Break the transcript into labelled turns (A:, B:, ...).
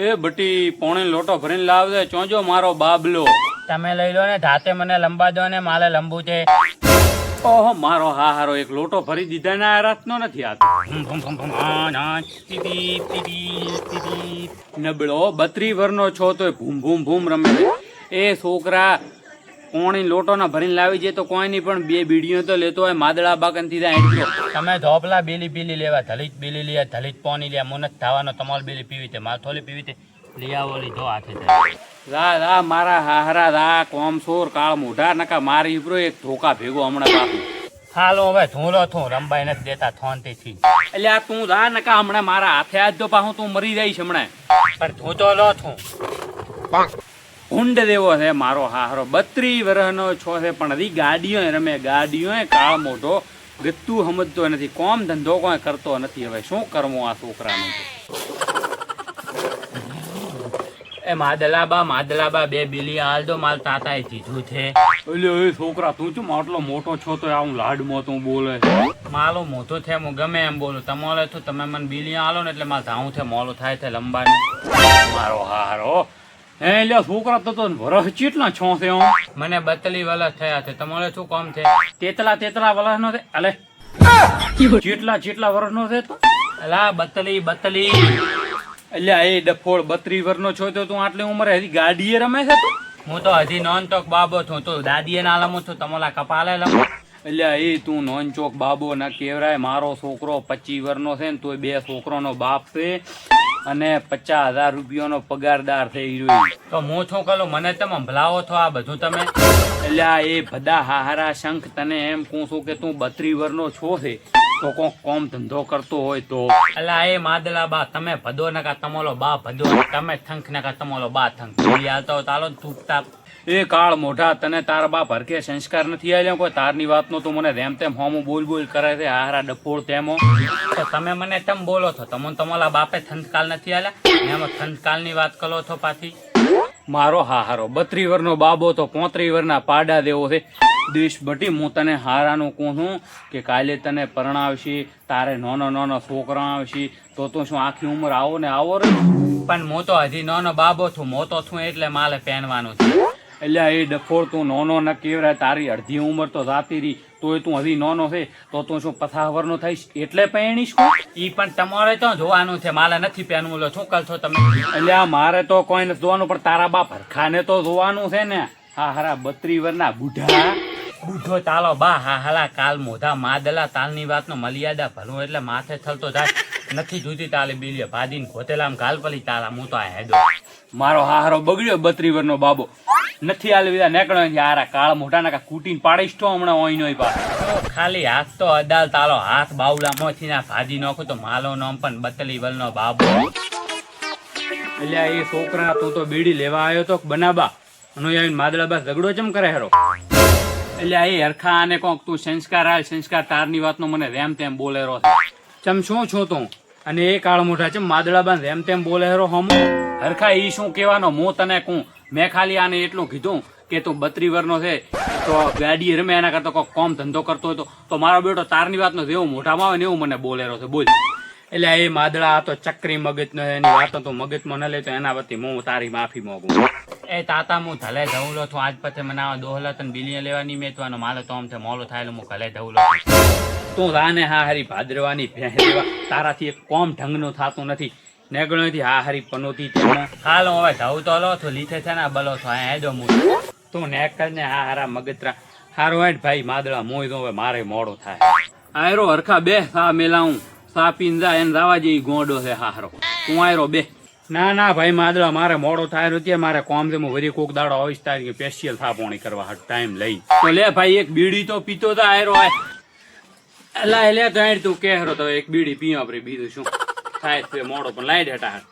A: એ બટી પોણે લોટો ભરીને લાવજે ચોંજો મારો બાબલો.
B: તમે લઈ લો ને ધાતે મને લંબા દો ને માલે લંબુ છે.
A: ઓહો મારો હા હારો એક લોટો ભરી દીધા ને આ રાતનો નથી આતો. નબળો બત્રી વરનો છો તો ભૂમ ભૂમ ભૂમ રમે. એ છોકરા કોણી લોટો ના ભરીને લાવી જાય તો કોઈ નહીં પણ બે બીડીઓ તો લેતો હોય માદળા બાકનથી
B: તમે ધોપલા બીલી બીલી લેવા ધલિત બીલી લે ધલિત પોની લે મુનત થવાનો તમારે બીલી પીવી તે માથોલી પીવી તે લઈ જો હાથે
A: રા રા મારા હાહરા રા કોમસોર કાળ મોઢા નકા મારી ઉપરો એક ધોકા ભેગો હમણાં બાપુ.
B: હાલો હવે ધૂલો થું રંબાઈ નથી દેતા થોનથી થી
A: એટલે આ તું રા નકા હમણાં મારા હાથે હાથ તો પાહું તું મરી જઈશ હમણાં.
B: પણ ધૂ તો લો થું.
A: ઊંડ દેવો છે મારો હાહરો. બત્રી વર્ષનો છો છે પણ હજી ગાડીઓ રમે. ગાડીઓ કાળ મોઢો ગત્તું સમજતો નથી. કોમ ધંધો કોઈ કરતો નથી. હવે શું કરવું આ છોકરાનું?
B: એ માદલાબા માદલાબા બે બિલી હાલ દો માલ તાતાએ કીધું છે.
A: એટલે એ છોકરા તું છું આટલો મોટો છો તો આવું મો તું બોલે
B: માલો મોટો છે હું ગમે એમ બોલું. તમારે તો તમે મને બિલી હાલો ને એટલે માલ ધાવું છે મોલો થાય છે લંબાની.
A: મારો હારો છોકરા તો તો વરસ ચેટલા છો છે
B: મને બતલી વલસ થયા છે. તમારે શું કામ છે?
A: તેતલા તેતલા વરસનો છે. અલે ચેટલા ચેટલા વરસનો છે તું?
B: અલા બતલી બતલી.
A: એટલે એ ડફોળ બત્રી વર્ષનો છો તો તું આટલી ઉંમરે હજી ગાડીએ રમે છે તું?
B: હું તો હજી નોન ચોક બાબો છું. તું દાદીએ ના લમું છું તમારા કપાલે લમું.
A: એટલે એ તું નોન ચોક બાબો ના કેવરાય મારો છોકરો પચીસ વરનો છે ને તોય બે છોકરોનો બાપ છે. અને પચાસ હજાર રૂપિયાનો પગારદાર થઈ રહ્યો.
B: તો હું છું કલો મને તમે ભલાવો છો આ બધું તમે?
A: એટલે આ એ બધા હાહારા શંખ તને એમ કહું છું કે તું બત્રી વરનો છો છે. તો કોક કોમ ધંધો કરતો હોય તો.
B: અલા એ માદલા બા તમે ભદો નકા તમોલો બા ભદો તમે થંખ નકા તમોલો બા બીલી હાલતા હોય તાલો તૂટતા
A: એ કાળ મોઢા તને તાર બા ભરકે સંસ્કાર નથી આવ્યો કોઈ? તારની વાતનો તું મને રેમ તેમ હોમું બોલ બોલ કરે છે હારા ડપોળ તેમો.
B: તો તમે મને તેમ બોલો છો તમને તમારા બાપે થંતકાલ નથી આલ્યા? ને એમાં થંતકાલની વાત કરો છો પાછી.
A: મારો હાહારો બત્રી વરનો બાબો તો પોત્રી વરના પાડા દેવો છે. દેશ બટી, હું તને હારાનું કહું છું કે કાલે તને પરણાવશે તારે નાનો નાનો છોકરા આવશે, તો તું શું આખી ઉંમર આવો ને આવો રે?
B: પણ હું તો હજી નાનો બાબો છું, મોટો છું એટલે મારે પહેરવાનું છે.
A: એટલે એ ડફોળ તું નાનો ન કેવરાય તારી અડધી ઉંમર તો જાતી રહી, તોય તું હજી નાનો છે, તો તું શું પથાવરનો થઈશ, એટલે પહેણીશ
B: એ પણ તમારે તો જોવાનું છે મારે નથી પહેરવું, લો શું કરશો તમે.
A: એટલે આ મારે તો કોઈ નથી જોવાનું, પણ તારા બાપ હરખાને તો જોવાનું છે ને. હા, હારા બત્રી વરના બુઢા.
B: બુઢો તાલો બા, હા, હાલા, કાલ મોઢા માદલા તાલની વાતનો મલિયાદા ભલું એટલે માથે થલતો થાય નથી જુદી તાલે બીલીએ ભાદીને ખોતેલામ ગાલ પલી તાલા, હું તો આ હેડો.
A: મારો હારો બગડ્યો બત્રી વર્ષનો બાબો. નથી આલે વિદા નેકળો છે કાળ મોટા નાકા કૂટીને પાડીશ તો હમણાં ઓઈનો ય પા
B: ખાલી હાથ તો અદાલ તાલો, હાથ બાવલા મોથી ના ભાજી નાખું તો માલો નોમ પણ બતલી વલનો બાબો.
A: એટલે એ છોકરા તું તો બીડી લેવા આવ્યો તો બનાબા? અને આવીને માદળા બા ઝઘડો ચમ કરે હેરો? એટલે આ હરખા આને કોક તું સંસ્કાર સંસ્કાર તારની વાતનો મને રેમ શું છું તું? અને એ કાળ મોઢા છે માદળા બા રેમ તેમ હરખા ઈ શું કહેવાનો? હું તને કહું, મેં ખાલી આને એટલું કીધું કે તું બત્રી વરનો છે, તો ગાડી રમે એના કરતા કોક કોમ ધંધો કરતો હોય તો મારો બેટો તારની વાતનો જેવું મોઢામાં આવે ને એવું મને બોલેરો છે. બોલ. એટલે એ માદળા, આ તો ચક્રી મગજનો એની વાતો તો મગજમાં ન લે તો એના વતી હું તારી માફી માંગુ
B: એ તાતા, હું ધલે જવું લો છું. આજ પછી મને આવા દોહલા તને બિલિયા લેવાની મેચવાનો. માલો તો આમ છે, મોલો થાય હું ઘલે જવું લો.
A: તું રાને હા હરી ભાદરવાની ભેંસવા તારાથી એક કોમ ઢંગનું થતું નથી. નેગણોથી હા હરી પનોતી
B: હાલ હું હવે જવું તો લો છું. લીથે છે ને બલો છો. આ હેડો હું
A: તું નેકળ ને હા હારા મગતરા. હારો હેઠ ભાઈ, માદળા મોય તો હવે મારે મોડો થાય. આયરો હરખા બે સા મેલાવું સા પીંજા એને રાવા જેવી ગોંડો છે હારો. તું આયરો બે. ના ના, ભાઈ માદળા મારે મોડો થાય નથી. મારે કોમ છે હું વરી કોક દાડો આવીશ, તારી સ્પેશિયલ થાપોણી કરવા હાટ ટાઈમ લઈ. તો લે ભાઈ, એક બીડી તો પીતો તા આયરો આય લે, તો હેડ તું કહેરો તો એક બીડી પીવા આપણે બીજું શું થાય મોડો, પણ લાઈ દેટા હાટ